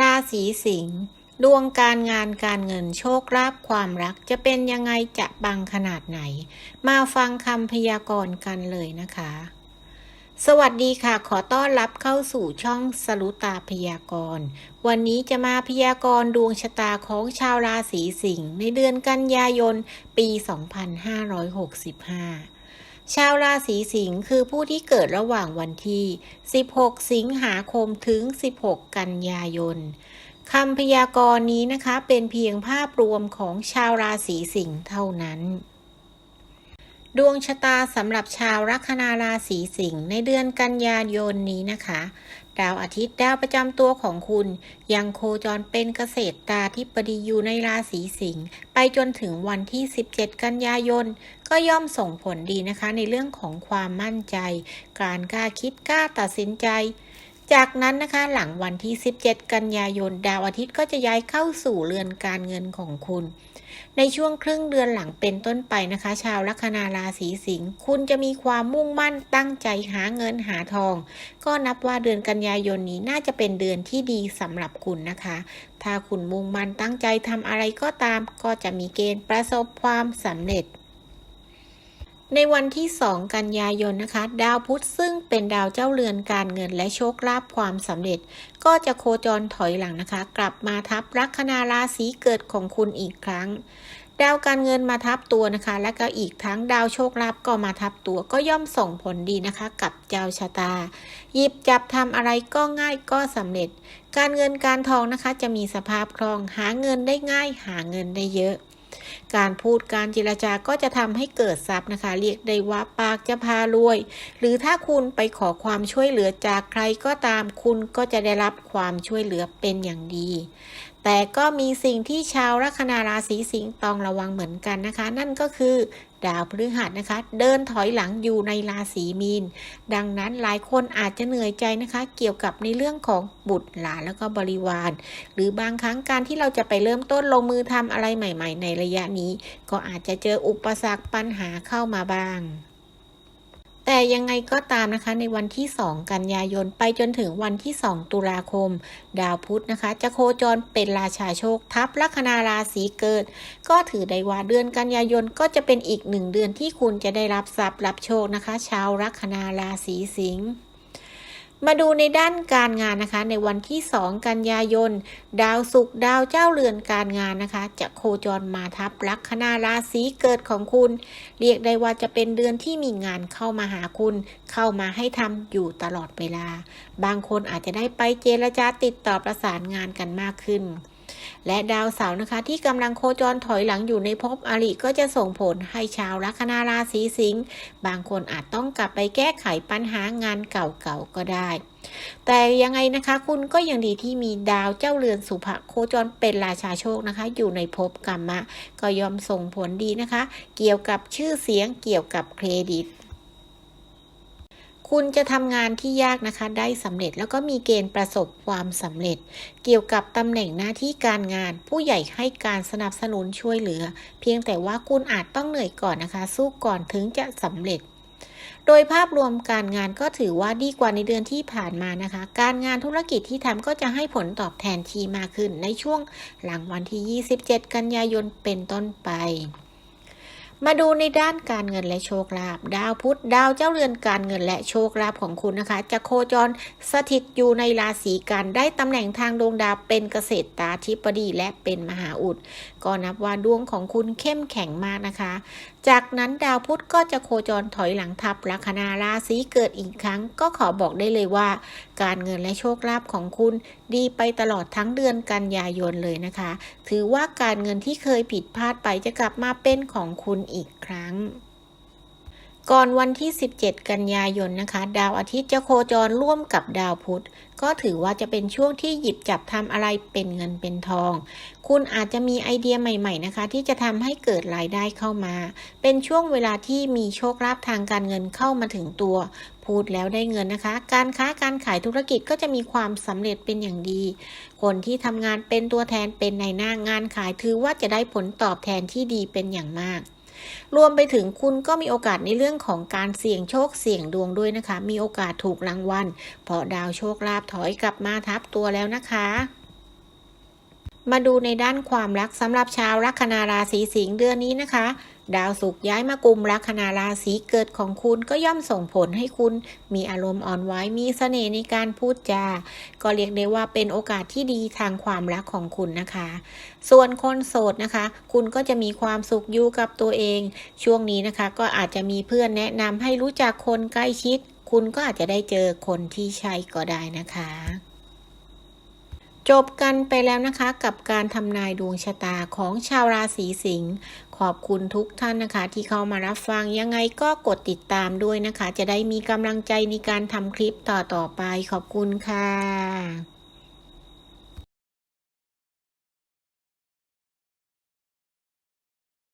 ราศีสิงห์ดวงการงานการเงินโชคลาภความรักจะเป็นยังไงจะบังขนาดไหน มาฟังคำพยากรณ์กันเลยนะคะ สวัสดีค่ะ ขอต้อนรับเข้าสู่ช่องสรุตาพยากรณ์ วันนี้จะมาพยากรณ์ดวงชะตาของชาวราศีสิงห์ในเดือนกันยายนปี 2565 ชาวราศีสิงห์คือผู้ที่เกิดระหว่างวันที่ 16 สิงหาคมถึง 16 กันยายนคำพยากรณ์นี้นะคะเป็นเพียงภาพรวมของชาวราศีสิงห์เท่านั้น ดวงชะตาสำหรับชาวลัคนาราศีสิงห์ในเดือนกันยายนนี้นะคะ ดาวอาทิตย์ดาวประจำตัวของคุณ ยังโคจรเป็นเกษตรตาธิปดีอยู่ในราศีสิงห์ไปจนถึงวันที่ 17 กันยายน ก็ย่อมส่งผลดีนะคะในเรื่องของความมั่นใจ การกล้าคิดกล้าตัดสินใจ จากนั้นนะคะหลังวันที่ 17 กันยายน ดาวอาทิตย์ก็จะย้ายเข้าสู่เรือนการเงินของคุณ ในช่วงครึ่งเดือนหลังเป็นต้นไปนะคะ ชาวลัคนาราศีสิงห์คุณจะมีความมุ่งมั่นตั้งใจหาเงินหาทอง ก็นับว่าเดือนกันยายนนี้น่าจะเป็นเดือนที่ดีสำหรับคุณนะคะ ถ้าคุณมุ่งมั่นตั้งใจทำอะไรก็ตาม ก็จะมีเกณฑ์ประสบความสำเร็จ ในวันที่ 2 กันยายนนะคะ ดาวพุธซึ่งเป็นดาวเจ้าเรือนการเงินและโชคลาภความสำเร็จ ก็จะโคจรถอยหลังนะคะ กลับมาทับลัคนาราศีเกิดของคุณอีกครั้ง ดาวการเงินมาทับตัวนะคะ และก็อีกทั้งดาวโชคลาภก็มาทับตัวก็ย่อมส่งผลดีนะคะ กับเจ้าชะตา หยิบจับทำอะไรก็ง่ายก็สำเร็จ การเงินการทองนะคะ จะมีสภาพคล่องหาเงินได้ง่าย หาเงินได้เยอะ การพูดการเจรจาก็จะทำให้เกิดทรัพย์นะคะ เรียกได้ว่าปากจะพารวย หรือถ้าคุณไปขอความช่วยเหลือจากใครก็ตามคุณก็จะได้รับความช่วยเหลือเป็นอย่างดี แต่ก็มีสิ่งที่ชาวลัคนาราศีสิงห์ต้องระวังเหมือนกันนะคะ นั่นก็คือดาวพฤหัสนะคะ เดินถอยหลังอยู่ในราศีมีน ดังนั้นหลายคนอาจจะเหนื่อยใจนะคะ เกี่ยวกับในเรื่องของบุตรหลานแล้วก็บริวาร หรือบางครั้งการที่เราจะไปเริ่มต้นลงมือทำอะไรใหม่ ๆ ในระยะนี้ ก็อาจจะเจออุปสรรคปัญหาเข้ามาบ้าง แต่ยังไงก็ตามนะคะในวันที่ 2 กันยายนไปจนถึงวันที่ 2 ตุลาคม ดาวพุธนะคะ จะโคจรเป็นราชาโชค ทับลัคนาราศีเกิด ก็ถือได้ว่าเดือนกันยายนก็จะเป็นอีกหนึ่งเดือนที่คุณจะได้รับทรัพย์รับโชคนะคะ ชาวลัคนาราศีสิงห์ มาดูในด้านการงานนะคะ ในวันที่ 2 กันยายน ดาวศุกร์ดาวเจ้าเรือนการงานนะคะ จะโคจรมาทับลัคนาราศีเกิดของคุณ เรียกได้ว่าจะเป็นเดือนที่มีงานเข้ามาหาคุณ เข้ามาให้ทำอยู่ตลอดเวลา บางคนอาจจะได้ไปเจรจาติดต่อประสานงานกันมากขึ้น และดาวเสาร์นะคะ ที่กำลังโคจรถอยหลังอยู่ในภพอริก็จะส่งผลให้ชาวลัคนาราศีสิงห์บางคนอาจต้องกลับไปแก้ไขปัญหางานเก่าๆก็ได้ แต่ยังไงนะคะคุณก็ยังดีที่มีดาวเจ้าเรือนสุภโคจรเป็นราชาโชคนะคะ อยู่ในภพกรรมะ ก็ยอมส่งผลดีนะคะ เกี่ยวกับชื่อเสียงเกี่ยวกับเครดิต คุณจะทำงานที่ยากนะคะได้สำเร็จแล้วก็มีเกณฑ์ประสบความสำเร็จ เกี่ยวกับตำแหน่งหน้าที่การงาน ผู้ใหญ่ให้การสนับสนุนช่วยเหลือ เพียงแต่ว่าคุณอาจต้องเหนื่อยก่อนนะคะ สู้ก่อนถึงจะสำเร็จ โดยภาพรวมการงานก็ถือว่าดีกว่าในเดือนที่ผ่านมานะคะ การงานธุรกิจที่ทำก็จะให้ผลตอบแทนทีมากขึ้นในช่วงหลังวันที่ 27 กันยายนเป็นต้นไป มาดูในด้านการเงินและโชคลาภดาวพุธดาวเจ้าเรือนการเงินและโชคลาภของคุณนะคะ จะโคจรสถิตอยู่ในราศีกันได้ตำแหน่งทางดวงดาวเป็นเกษตรตาธิปดีและเป็นมหาอุด ก็นับว่าดวงของคุณเข้มแข็งมากนะคะ จากนั้นดาวพุธก็จะโคจรถอยหลังทับลัคนาราศีเกิดอีกครั้ง ก็ขอบอกได้เลยว่าการเงินและโชคลาภของคุณดีไปตลอดทั้งเดือนกันยายนเลยนะคะ ถือว่าการเงินที่เคยผิดพลาดไปจะกลับมาเป็นของคุณอีกครั้ง ก่อนวันที่ 17 กันยายนนะคะ ดาวอาทิตย์จะโคจรร่วมกับดาวพุธ ก็ถือว่าจะเป็นช่วงที่หยิบจับทำอะไรเป็นเงินเป็นทอง คุณอาจจะมีไอเดียใหม่ๆนะคะ ที่จะทำให้เกิดรายได้เข้ามา เป็นช่วงเวลาที่มีโชคลาภทางการเงินเข้ามาถึงตัว พูดแล้วได้เงินนะคะ การค้าการขายธุรกิจก็จะมีความสำเร็จเป็นอย่างดี คนที่ทำงานเป็นตัวแทนเป็นในหน้างานขายถือว่าจะได้ผลตอบแทนที่ดีเป็นอย่างมาก รวมไปถึงคุณก็มีโอกาสในเรื่องของการเสี่ยงโชคเสี่ยงดวงด้วยนะคะ มีโอกาสถูกรางวัลเพราะดาวโชคลาภถอยกลับมาทับตัวแล้วนะคะมาดูในด้านความรักสำหรับชาวลัคนาราศีสิงห์เดือนนี้นะคะ ดาวศุกร์ย้ายมากลุ่มลัคนาราศีเกิดของคุณก็ย่อมส่งผลให้คุณมีอารมณ์อ่อนไหวมีเสน่ห์ในการพูดจา ก็เรียกได้ว่าเป็นโอกาสที่ดีทางความรักของคุณนะคะ ส่วนคนโสดนะคะ คุณก็จะมีความสุขอยู่กับตัวเอง ช่วงนี้นะคะ ก็อาจจะมีเพื่อนแนะนำให้รู้จักคนใกล้ชิด คุณก็อาจจะได้เจอคนที่ใช่ก็ได้นะคะ จบกันไปแล้วนะคะกับการทำนายดวงชะตาของชาวราศีสิงห์ขอบคุณทุกท่านนะคะ ที่เข้ามารับฟังยังไงก็กดติดตามด้วยนะคะ จะได้มีกำลังใจในการทำคลิปต่อๆไปขอบคุณค่ะ